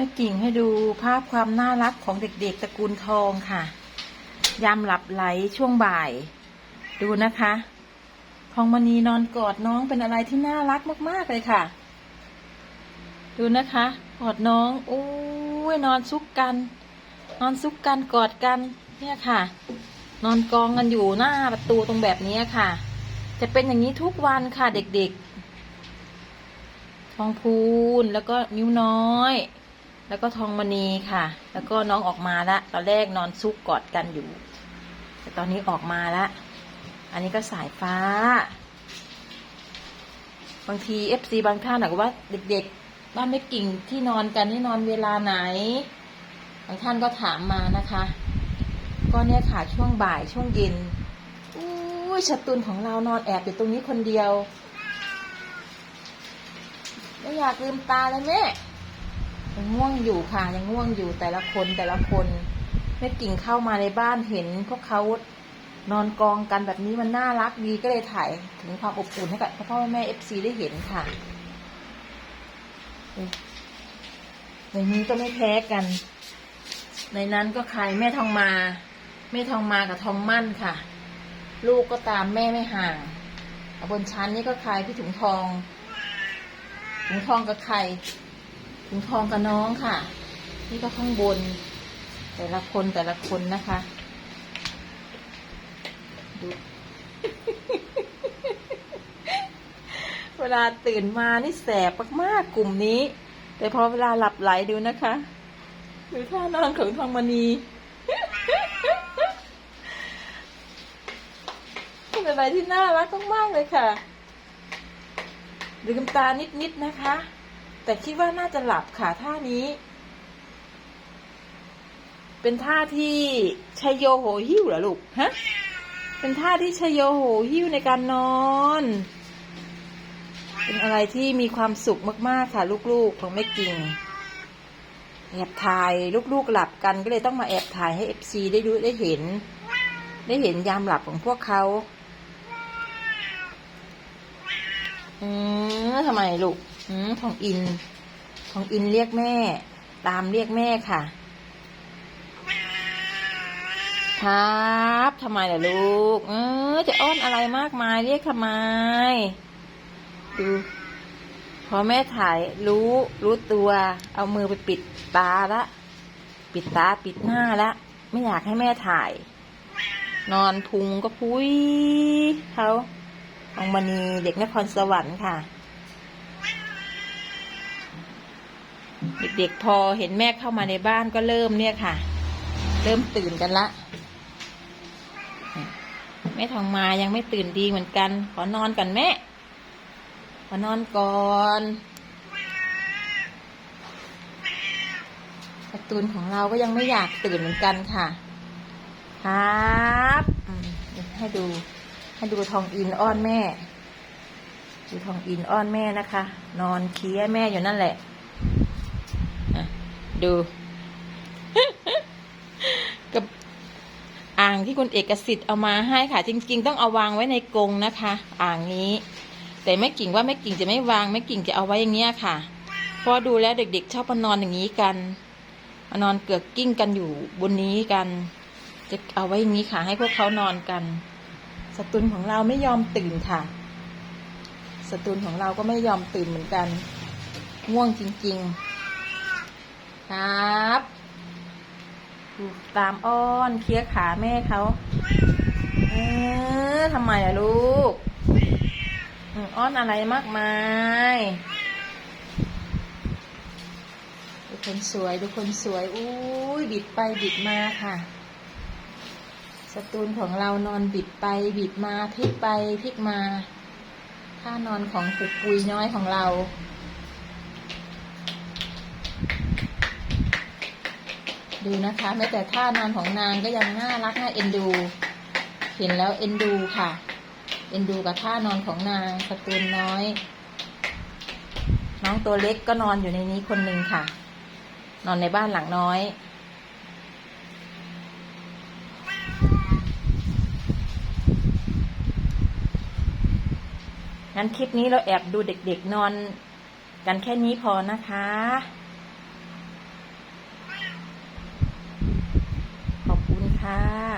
แม่กิ่งให้ดูภาพความน่ารักของเด็กๆตระกูลทองค่ะ ยามหลับไหลช่วงบ่าย ดูนะคะ ทองมณีนอนกอดน้องเป็นอะไรที่น่ารักมากๆเลยค่ะ ดูนะคะกอดน้องโอ้ยนอนซุกกัน นอนซุกกันกอดกัน เนี่ยค่ะ นอนกองกันอยู่หน้าประตูตรงแบบนี้ค่ะ จะเป็นอย่างนี้ทุกวันค่ะเด็กๆ ทองพูนแล้วก็นิ้วน้อย แล้วก็ทองมณีค่ะ แล้วก็น้องออกมาละ ตอนแรกนอนซุกกอดกันอยู่ แต่ตอนนี้ออกมาละ อันนี้ก็สายฟ้า บางทีเอฟซีบางท่านบอกว่าเด็กๆ บ้านไม่กิ่งที่นอนกันนี่นอนเวลาไหน บางท่านก็ถามมานะคะ ก็เนี่ยค่ะช่วงบ่ายช่วงเย็นอุ้ยชะตุนของเรานอนแอบอยู่ตรงนี้คนเดียว ไม่อยากลืมตาเลยแม่ ยังง่วงอยู่ค่ะ ยังง่วงอยู่แต่ละคนแต่ละคนแม่กิ่งเข้ามาในบ้านเห็นพวกเขานอนกองกันแบบนี้มันน่ารักดีก็เลยถ่ายถึงความอบอุ่นให้กับพ่อแม่เอฟซีได้เห็นค่ะในนี้ก็ไม่แพ้กัน ในนั้นก็ใครแม่ทองมา แม่ทองมากับทองมั่นค่ะ ลูกก็ตามแม่ไม่ห่างบนชั้นนี่ก็ใครพี่ถุงทองถุงทองกับใคร ถุงทองกับน้องค่ะ นี่ก็ข้างบน แต่ละคนแต่ละคนนะคะดูเวลาตื่นมานี่แสบมากๆกลุ่มนี้ แต่พอเวลาหลับไหลดูนะคะดูท่านอนของทองมณีเป็นอะไรที่น่ารักมากๆเลยค่ะ ลืมตานิดๆนะคะ แต่คิดว่าน่าจะหลับค่ะท่านี้ เป็นท่าที่ชัยโยโหหิ้วเหรอลูกฮะเป็นท่าที่ชัยโยโหหิ้วในการนอน เป็นอะไรที่มีความสุขมากๆค่ะ ลูกๆของแม่กิ่งแอบถ่ายลูกๆหลับกันก็เลยต้องมาแอบถ่ายให้เอฟซีได้ดูได้เห็น ได้เห็นยามหลับของพวกเขา อืมทำไมลูกอืมทองอิน ทองอินเรียกแม่ ตามเรียกแม่ค่ะ ครับทำไมล่ะลูก เออ จะอ้อนอะไรมากมายเรียกทำไม ดู พอแม่ถ่ายรู้รู้ตัว เอามือไปปิดตาละ ปิดตาปิดหน้าละ ไม่อยากให้แม่ถ่าย นอนพุงก็พุ้ยเขา องมณีเด็กนครสวรรค์ค่ะ เด็กๆพอเห็นแม่เข้ามาในบ้านก็เริ่มเนี่ยค่ะ เริ่มตื่นกันละแม่ทองมายังไม่ตื่นดีเหมือนกัน ขอนอนก่อนแม่ ขอนอนก่อนการ์ตูนของเราก็ยังไม่อยากตื่นเหมือนกันค่ะ ครับ ให้ดู ให้ดูทองอินอ้อนแม่ ดูทองอินอ้อนแม่นะคะ นอนเคี้ยแม่อยู่นั่นแหละดูกับอ่างที่คุณเอกสิทธิ์เอามาให้ค่ะ จริง ๆ ต้องเอาวางไว้ในกรงนะคะ อ่างนี้ แต่แม่กิ่งว่าแม่กิ่งจะไม่วางแม่กิ่งจะเอาไว้อย่างเงี้ยค่ะเพราะดูแล้วเด็ก ๆ ชอบมานอนอย่างนี้กันมานอนเกือกกิ้งกันอยู่บนนี้กัน จะเอาไว้อย่างนี้ค่ะ ให้พวกเขานอนกัน สตุนของเราไม่ยอมตื่นค่ะ สตุนของเราก็ไม่ยอมตื่นเหมือนกัน ง่วงจริง ๆ ครับดูตามอ้อนเคี้ยขาแม่เขาเออทำไมอะลูกอ้อนอะไรมากมายดูคนสวยดูคนสวย อุ้ยบิดไปบิดมาค่ะ สตูนของเรานอนบิดไปบิดมาพลิกไปพลิกมาท่านอนของปุกปุยน้อยของเรา ดูนะคะแม้แต่ท่านอนของนางก็ยังน่ารักน่าเอ็นดู เห็นแล้วเอ็นดูค่ะ เอ็นดูกับท่านอนของนางสตูนน้อย น้องตัวเล็กก็นอนอยู่ในนี้คนหนึ่งค่ะ นอนในบ้านหลังน้อย งั้นคลิปนี้เราแอบดูเด็กๆนอนกันแค่นี้พอนะคะ ขอบคุณค่ะ